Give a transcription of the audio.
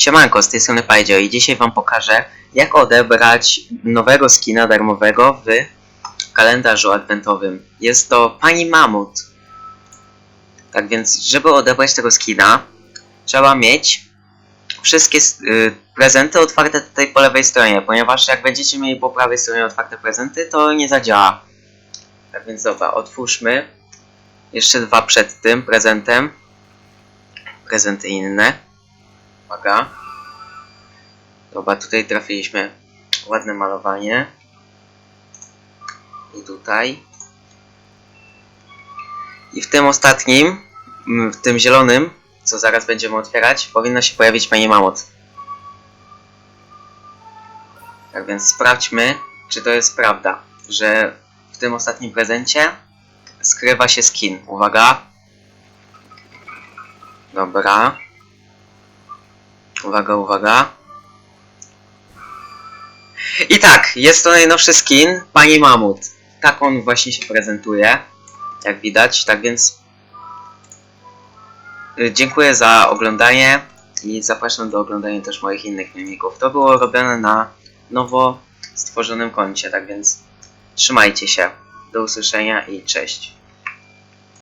Siemanko, z tej strony Pajdzio i dzisiaj wam pokażę jak odebrać nowego skina darmowego w kalendarzu adwentowym. Jest to Pani Mamut. Tak więc, żeby odebrać tego skina, trzeba mieć wszystkie y, prezenty otwarte tutaj po lewej stronie, ponieważ jak będziecie mieli po prawej stronie otwarte prezenty, to nie zadziała. Tak więc dobra, otwórzmy. Jeszcze dwa przed tym prezentem. Prezenty inne. Uwaga. Dobra, tutaj trafiliśmy ładne malowanie. I tutaj. I w tym ostatnim, w tym zielonym, co zaraz będziemy otwierać, powinna się pojawić pani Mamot. Tak więc sprawdźmy, czy to jest prawda, że w tym ostatnim prezencie skrywa się skin. Uwaga. Dobra. Uwaga, uwaga. I tak, jest to najnowszy skin Pani Mamut. Tak on właśnie się prezentuje, jak widać. Tak więc y, dziękuję za oglądanie i zapraszam do oglądania też moich innych filmików. To było robione na nowo stworzonym koncie, tak więc trzymajcie się. Do usłyszenia i cześć.